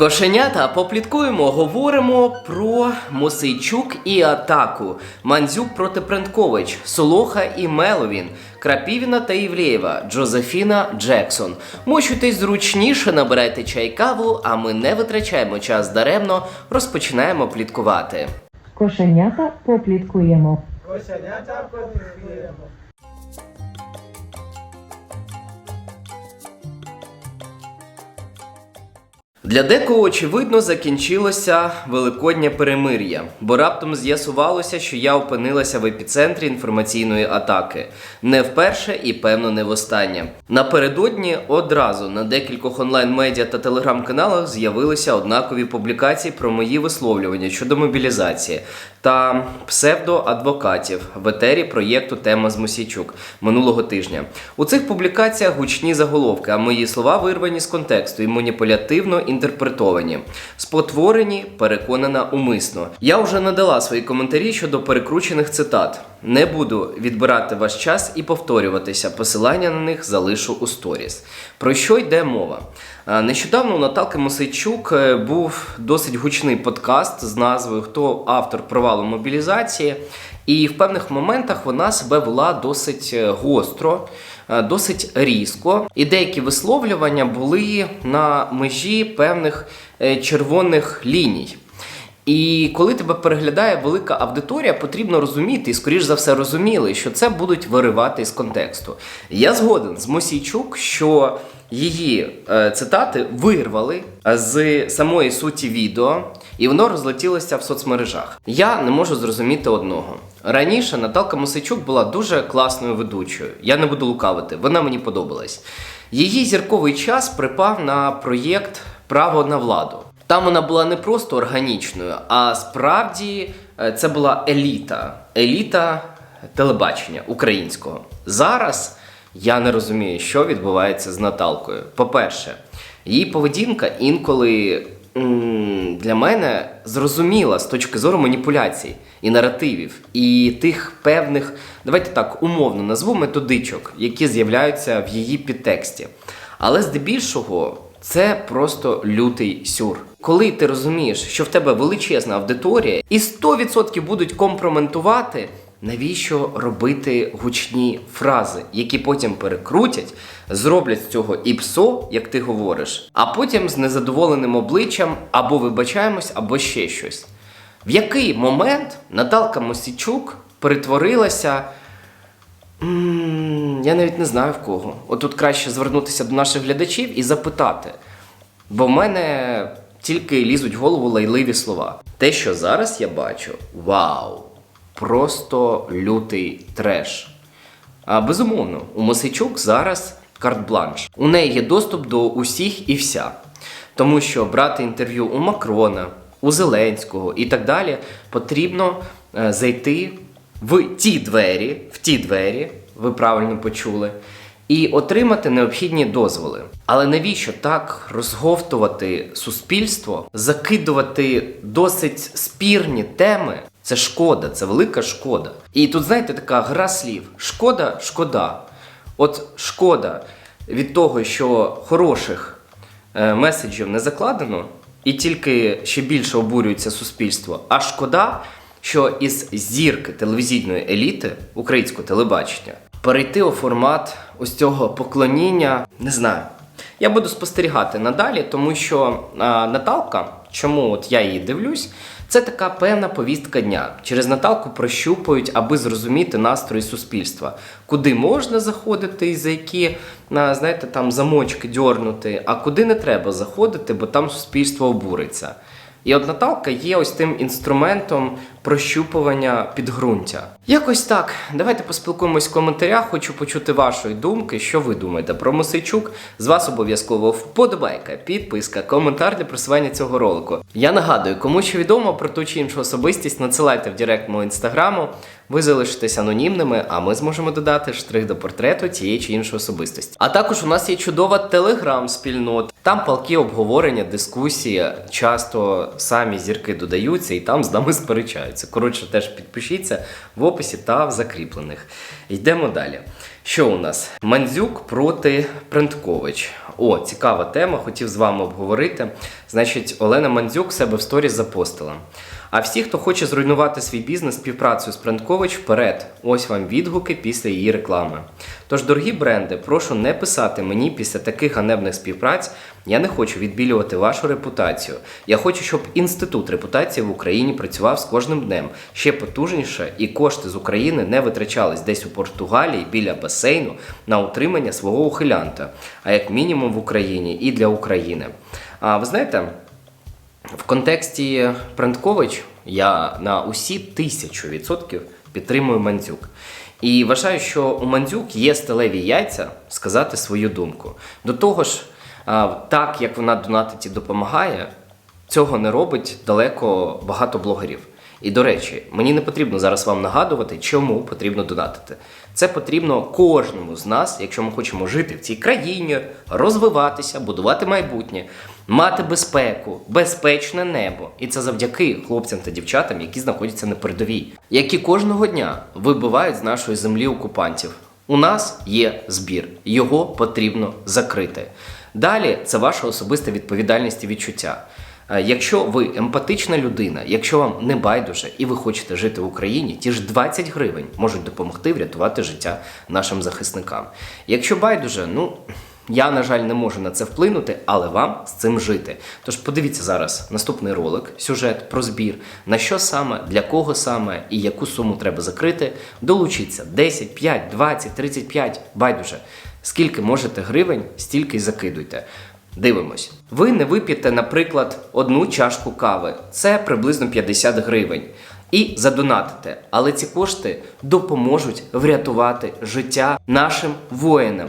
Кошенята, попліткуємо, говоримо про Мосейчук і атаку. Мандзюк проти Пренткович, Солоха і Меловін, Крапівіна та Євлєєва, Джозефіна Джексон. Мочуйтесь зручніше, набирайте чай каву, а ми не витрачаємо час даремно, розпочинаємо пліткувати. Кошенята попліткуємо. Кошенята попліткуємо. Для декого, очевидно, закінчилося великоднє перемир'я, бо раптом з'ясувалося, що я опинилася в епіцентрі інформаційної атаки. Не вперше і, певно, не востаннє. Напередодні одразу на декількох онлайн-медіа та телеграм-каналах з'явилися однакові публікації про мої висловлювання щодо мобілізації та псевдоадвокатів в етері проєкту Тема з Мосійчук минулого тижня. У цих публікаціях гучні заголовки, а мої слова вирвані з контексту і маніпулятивно інтерпретовані, спотворені, переконана умисно. Я вже надала свої коментарі щодо перекручених цитат. Не буду відбирати ваш час і повторюватися. Посилання на них залишу у сторіс. Про що йде мова? Нещодавно у Наталки Мосейчук е, був досить гучний подкаст з назвою Хто автор провалу мобілізації. І в певних моментах вона себе вела досить е, гостро, е, досить різко. І деякі висловлювання були на межі певних е, червоних ліній. І коли тебе переглядає велика аудиторія, потрібно розуміти, і скоріш за все розуміли, що це будуть виривати з контексту. Я згоден з Мосійчук, що її е, цитати вирвали з самої суті відео, і воно розлетілося в соцмережах. Я не можу зрозуміти одного. Раніше Наталка Мосичук була дуже класною ведучою. Я не буду лукавити, вона мені подобалась. Її зірковий час припав на проєкт Право на владу. Там вона була не просто органічною, а справді е, це була еліта. Еліта телебачення українського. Зараз я не розумію, що відбувається з Наталкою. По-перше, її поведінка інколи для мене зрозуміла з точки зору маніпуляцій і наративів, і тих певних, давайте так умовно назву методичок, які з'являються в її підтексті. Але здебільшого це просто лютий сюр. Коли ти розумієш, що в тебе величезна аудиторія, і 100% будуть компроментувати, навіщо робити гучні фрази, які потім перекрутять, зроблять з цього іпсо, як ти говориш, а потім з незадоволеним обличчям або вибачаємось, або ще щось. В який момент Наталка Мосічук перетворилася М, Я навіть не знаю в кого. Отут краще звернутися до наших глядачів і запитати. Бо в мене тільки лізуть в голову лайливі слова. Те, що зараз я бачу, вау! Просто лютий треш. А безумовно, у Мосичук зараз карт-бланш. У неї є доступ до усіх і вся. Тому що брати інтерв'ю у Макрона, у Зеленського і так далі потрібно е, зайти в ті двері, в ті двері, ви правильно почули, і отримати необхідні дозволи. Але навіщо так розговтувати суспільство, закидувати досить спірні теми? Це шкода, це велика шкода. І тут, знаєте, така гра слів: шкода, шкода. От шкода від того, що хороших е, меседжів не закладено, і тільки ще більше обурюється суспільство. А шкода, що із зірки телевізійної еліти українського телебачення перейти у формат ось цього поклоніння, не знаю. Я буду спостерігати надалі, тому що а, Наталка, чому от я її дивлюсь, це така певна повістка дня. Через Наталку прощупують, аби зрозуміти настрої суспільства, куди можна заходити і за які, знаєте, там замочки дьорнути, а куди не треба заходити, бо там суспільство обуриться. І от Наталка є ось тим інструментом прощупування підґрунтя. Якось так. Давайте поспілкуємось в коментарях. Хочу почути вашої думки. Що ви думаєте про Мосичук? З вас обов'язково вподобайка, підписка, коментар для просування цього ролику. Я нагадую, кому що відомо про ту чи іншу особистість, надсилайте в директ мого інстаграму. Ви залишитесь анонімними, а ми зможемо додати штрих до портрету тієї чи іншої особистості. А також у нас є чудова телеграм-спільнота. Там палки обговорення, дискусії, часто самі зірки додаються і там з нами сперечаються. Коротше, теж підпишіться в описі та в закріплених. Йдемо далі. Що у нас? Мандзюк проти Пренткович. О, цікава тема, хотів з вами обговорити. Значить, Олена Мандзюк себе в сторі запостила. А всі, хто хоче зруйнувати свій бізнес співпрацею з Пренткович, вперед. Ось вам відгуки після її реклами. Тож, дорогі бренди, прошу не писати мені після таких ганебних співпраць. Я не хочу відбілювати вашу репутацію. Я хочу, щоб інститут репутації в Україні працював з кожним днем ще потужніше, і кошти з України не витрачались десь у Португалії біля басейну на утримання свого ухилянта, а як мінімум в Україні і для України. А ви знаєте, в контексті Пренткович я на усі тисячу відсотків підтримую Мандзюк. І вважаю, що у Мандзюк є сталеві яйця сказати свою думку. До того ж, так як вона донатить і допомагає, цього не робить далеко багато блогерів. І до речі, мені не потрібно зараз вам нагадувати, чому потрібно донатити. Це потрібно кожному з нас, якщо ми хочемо жити в цій країні, розвиватися, будувати майбутнє, мати безпеку, безпечне небо. І це завдяки хлопцям та дівчатам, які знаходяться на передовій, які кожного дня вибивають з нашої землі окупантів. У нас є збір, його потрібно закрити. Далі це ваша особиста відповідальність і відчуття. Е, Якщо ви емпатична людина, якщо вам не байдуже і ви хочете жити в Україні, ті ж 20 гривень можуть допомогти врятувати життя нашим захисникам. Якщо байдуже, ну я, на жаль, не можу на це вплинути, але вам з цим жити. Тож подивіться зараз наступний ролик, сюжет про збір, на що саме, для кого саме і яку суму треба закрити. Долучіться 10, 5, 20, 35, байдуже. Скільки можете гривень, стільки й закидуйте. Дивимось. Ви не вип'єте, наприклад, одну чашку кави. Це приблизно 50 гривень. І задонатите. Але ці кошти допоможуть врятувати життя нашим воїнам.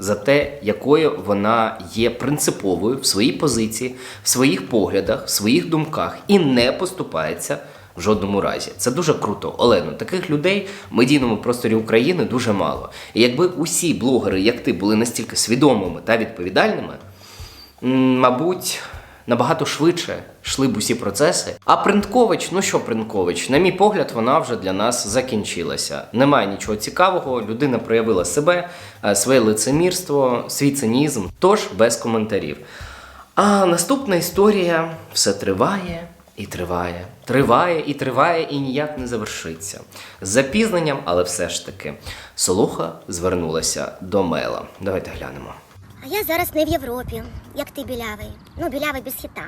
за те, якою вона є принциповою в своїй позиції, в своїх поглядах, в своїх думках і не поступається в жодному разі. Це дуже круто. Олено, таких людей в медійному просторі України дуже мало. І якби усі блогери, як ти, були настільки свідомими та відповідальними, мабуть, набагато швидше йшли б усі процеси. А Принткович, ну що Принткович, на мій погляд, вона вже для нас закінчилася. Немає нічого цікавого, людина проявила себе, е, своє лицемірство, свій цинізм, тож без коментарів. А наступна історія все триває і триває, триває і триває, і ніяк не завершиться. З запізненням, але все ж таки. Солоха звернулася до Мела. Давайте глянемо. А я зараз не в Європі, як ти білявий. Ну, білявий без хіта.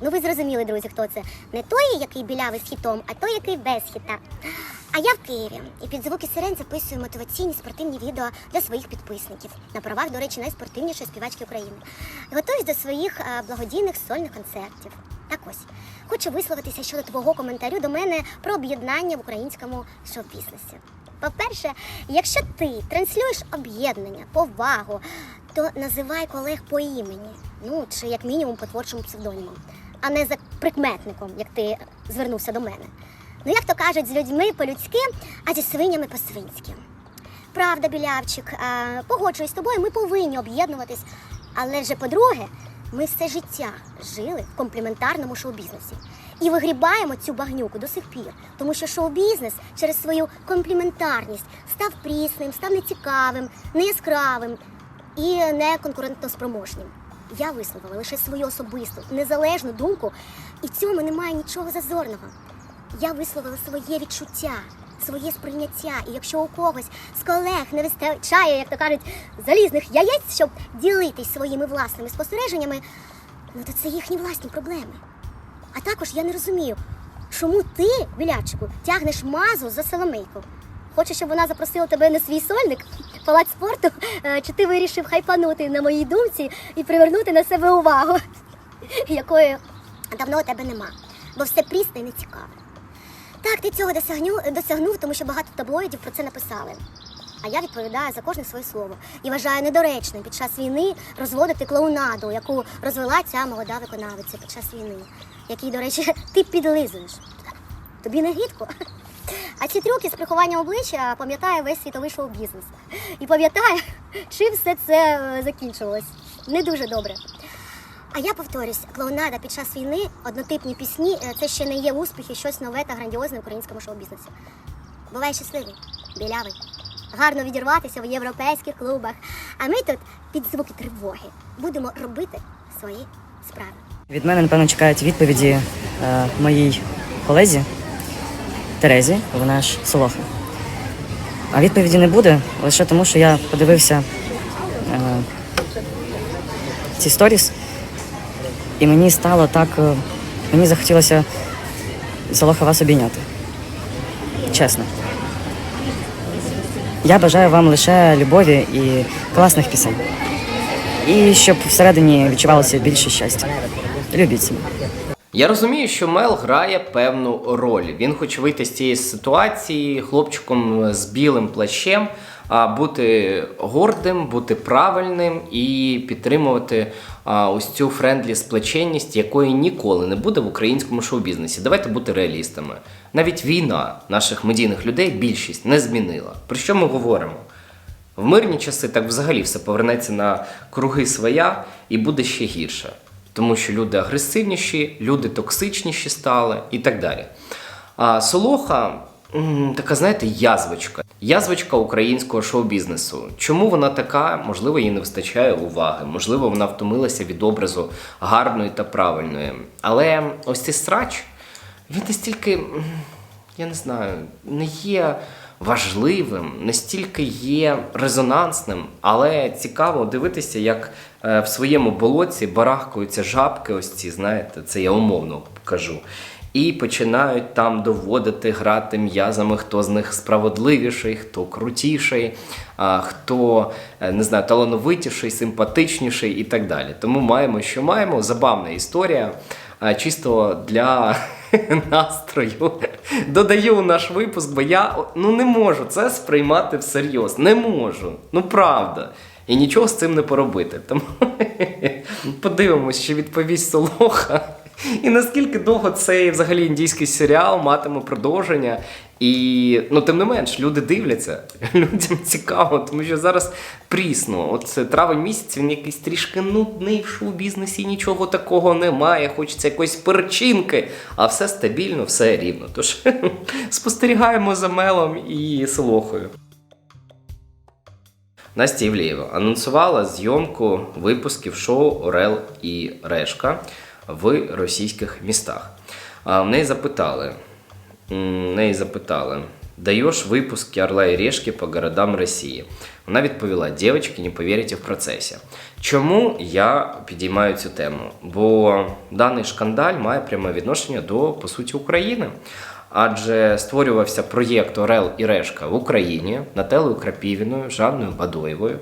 Ну ви зрозуміли, друзі, хто це? Не той, який білявий з хітом, а той, який без хіта. А я в Києві і під звуки сирен записую мотиваційні спортивні відео для своїх підписників на правах, до речі, найспортивнішої співачки України. Готуюсь до своїх е, благодійних сольних концертів. Так ось хочу висловитися щодо твого коментарю до мене про об'єднання в українському шоу-бізнесі. По-перше, якщо ти транслюєш об'єднання, повагу, то називай колег по імені, ну чи як мінімум по творчому псевдонімам, а не за прикметником, як ти звернувся до мене. Ну як то кажуть, з людьми по-людськи, а зі свинями по-свинськи. Правда, білявчик, погоджуюсь з тобою, ми повинні об'єднуватись. Але вже по-друге, ми все життя жили в компліментарному шоу-бізнесі. І вигрібаємо цю багнюку до сих пір, тому що шоу-бізнес через свою компліментарність став прісним, став нецікавим, неяскравим і не конкурентоспроможним. Я висловила лише свою особисту незалежну думку, і в цьому немає нічого зазорного. Я висловила своє відчуття, своє сприйняття. І якщо у когось з колег не вистачає, як то кажуть, залізних яєць, щоб ділитись своїми власними спостереженнями, ну то це їхні власні проблеми. А також я не розумію, чому ти, Білячику, тягнеш мазу за Соломейку? Хочеш, щоб вона запросила тебе на свій сольник, палац спорту, Е, чи ти вирішив хайпанути на моїй думці і привернути на себе увагу, якої давно у тебе нема, бо все прісне і нецікаве. Так, ти цього досягнув, досягнув, тому що багато таблоїдів про це написали. А я відповідаю за кожне своє слово і вважаю недоречним під час війни розводити клоунаду, яку розвела ця молода виконавиця під час війни, який, до речі, ти підлизуєш. Тобі не гідко? А ці трюки з приховання обличчя пам'ятає весь світовий шоу-бізнес. І пам'ятає, чим все це е, закінчилось. Не дуже добре. А я повторюсь, клоунада під час війни, однотипні пісні е, це ще не є успіх і щось нове та грандіозне в українському шоу-бізнесі. Бувай щасливий, білявий. Гарно відірватися в європейських клубах. А ми тут під звуки тривоги будемо робити свої справи. Від мене, напевно, чекають відповіді е, моїй колезі Терезі, вона ж Солоха. А відповіді не буде лише тому, що я подивився е, ці сторіс, і мені стало так. е, мені захотілося Солоха вас обійняти. Чесно. Я бажаю вам лише любові і класних пісень. І щоб всередині відчувалося більше щастя. Любіть себе. Я розумію, що Мел грає певну роль. Він хоче вийти з цієї ситуації хлопчиком з білим плащем, а бути гордим, бути правильним і підтримувати ось цю френдлі сплеченність, якої ніколи не буде в українському шоу-бізнесі. Давайте бути реалістами. Навіть війна наших медійних людей більшість не змінила. Про що ми говоримо? В мирні часи так взагалі все повернеться на круги своя і буде ще гірше. Тому що люди агресивніші, люди токсичніші стали і так далі. А Солоха така, знаєте, язвочка. Язвочка українського шоу-бізнесу. Чому вона така? Можливо, їй не вистачає уваги, можливо, вона втомилася від образу гарної та правильної. Але ось цей срач, він настільки, я не знаю, не є важливим, настільки є резонансним, але цікаво дивитися, як е, в своєму болоті барахкаються жабки, ось ці, знаєте, це я умовно кажу. І починають там доводити грати м'язами, хто з них справедливіший, хто крутіший, хто е, не знаю, талановитіший, симпатичніший і так далі. Тому маємо, що маємо. Забавна історія. А, Чисто для настрою додаю наш випуск, бо я ну не можу це сприймати всерйоз. Не можу. Ну правда. І нічого з цим не поробити. Тому подивимось, що відповість Солоха. І наскільки довго цей взагалі індійський серіал матиме продовження. І ну, тим не менш, люди дивляться, людям цікаво, тому що зараз прісно. От травень місяць, він якийсь трішки нудний в шоу-бізнесі, нічого такого немає. Хочеться якоїсь перчинки, а все стабільно, все рівно. Тож спостерігаємо за мелом і Солохою. Настя Євлієва анонсувала зйомку випусків шоу Орел і Решка в російських містах. В неї запитали, неї запитали, даєш випуски Орла і Решки по городам Росії? Вона відповіла: дівчатки, не повірите в процесі. Чому я підіймаю цю тему? Бо даний шкандаль має пряме відношення до, по суті, України. Адже створювався проєкт Орел і Решка в Україні Нателою Крапівіною, Жанною Бадоєвою.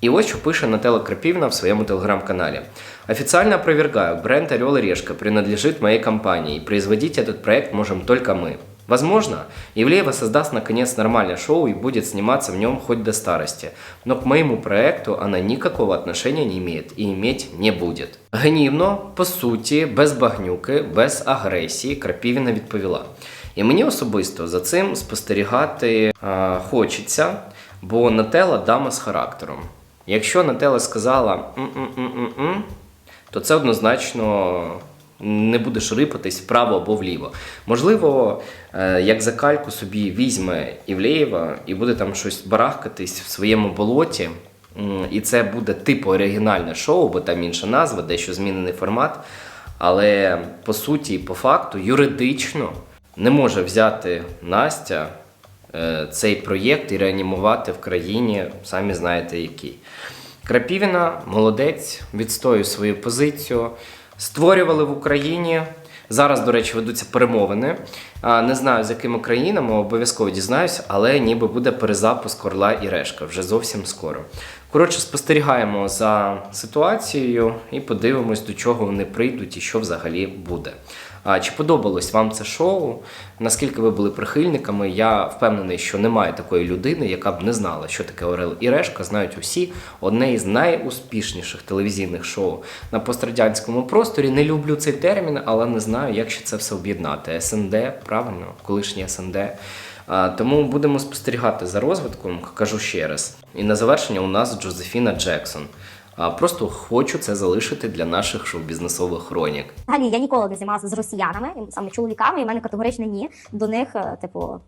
И вот что пишет Нателла Крапивина в своем телеграм-канале. Официально опровергаю, бренд «Орел и Решка» принадлежит моей компании, и производить этот проект можем только мы. Возможно, Ивлеева создаст наконец нормальное шоу и будет сниматься в нем хоть до старости. Но к моему проекту она никакого отношения не имеет и иметь не будет. Гнівно, по суті, без багнюки, без агресії Крапівіна відповіла. І мені особисто за цим спостерігати а, хочеться, бо Нателла дама з характером. Якщо Нателла сказала «м-м-м-м-м», то це однозначно не будеш рипатись вправо або вліво. Можливо, е, як за кальку собі візьме Івлеєва і буде там щось барахкатись в своєму болоті. І це буде типу оригінальне шоу, бо там інша назва, дещо змінений формат. Але по суті по факту, юридично не може взяти Настя е, цей проєкт і реанімувати в країні, самі знаєте який. Крапівіна молодець, відстоює свою позицію. Створювали в Україні. Зараз, до речі, ведуться перемовини. Не знаю, з якими країнами, обов'язково дізнаюся, але ніби буде перезапуск Орла і Решка вже зовсім скоро. Коротше, спостерігаємо за ситуацією і подивимось, до чого вони прийдуть і що взагалі буде. А чи подобалось вам це шоу? Наскільки ви були прихильниками? Я впевнений, що немає такої людини, яка б не знала, що таке Орел і Решка. Знають усі одне із найуспішніших телевізійних шоу на пострадянському просторі. Не люблю цей термін, але не знаю, як ще це все об'єднати. СНД, правильно, колишнє СНД. Тому будемо спостерігати за розвитком, кажу ще раз. І на завершення у нас Джозефіна Джексон. А, Просто хочу це залишити для наших шоу-бізнесових хронік. Взагалі, я ніколи не займалася з росіянами, саме чоловіками, і в мене категорично ні. До них, е, типу,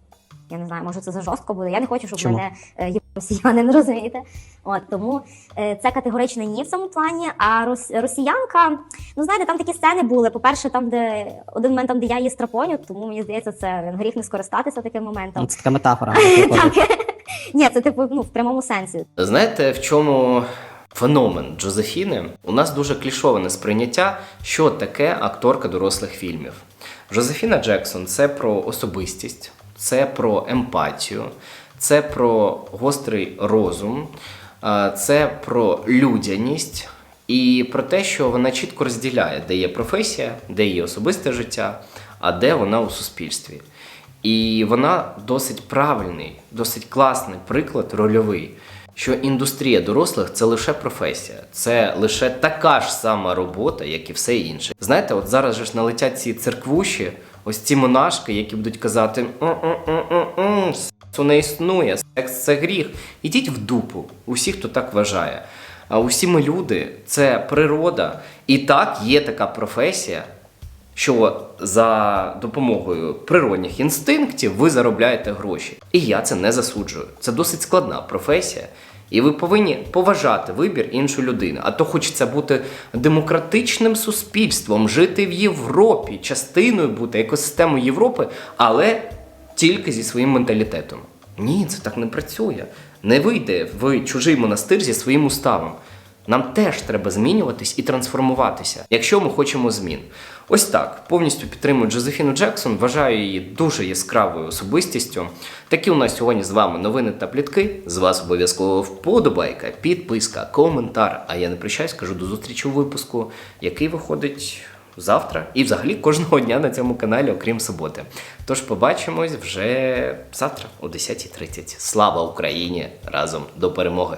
я не знаю, може це за жорстко буде. Я не хочу, щоб Чому? мене е, є росіяни, не розумієте. От тому е, це категорично ні в цьому плані. А рос, росіянка, ну знаєте, там такі сцени були. По-перше, там, де один момент, там, де я її страпоню, тому мені здається, це гріх не скористатися таким моментом. Ну, Це така метафора. Ні, це типу ну в прямому сенсі. Знаєте, в чому феномен Джозефіни? У нас дуже клішоване сприйняття, що таке акторка дорослих фільмів. Джозефіна Джексон це про особистість, це про емпатію, це про гострий розум, це про людяність і про те, що вона чітко розділяє, де є професія, де є особисте життя, а де вона у суспільстві. І вона досить правильний, досить класний приклад рольовий, що індустрія дорослих це лише професія, це лише така ж сама робота, як і все інше. Знаєте, от зараз же ж налетять ці церквуші, ось ці монашки, які будуть казати: «М-м-м-м-м, сексу не існує, секс це гріх. Ідіть в дупу, усі, хто так вважає. А усі ми люди, це природа. І так є така професія, що за допомогою природних інстинктів ви заробляєте гроші. І я це не засуджую. Це досить складна професія. І ви повинні поважати вибір іншої людини. А то хочеться бути демократичним суспільством, жити в Європі, частиною бути екосистемою Європи, але тільки зі своїм менталітетом. Ні, це так не працює. Не вийде в чужий монастир зі своїм уставом. Нам теж треба змінюватись і трансформуватися, якщо ми хочемо змін. Ось так повністю підтримую Джозефіну Джексон. Вважаю її дуже яскравою особистістю. Такі у нас сьогодні з вами новини та плітки. З вас обов'язково вподобайка, підписка, коментар. А я не прощаюсь, кажу до зустрічі у випуску, який виходить завтра і взагалі кожного дня на цьому каналі, окрім суботи. Тож побачимось вже завтра о 10.30. Слава Україні! Разом до перемоги!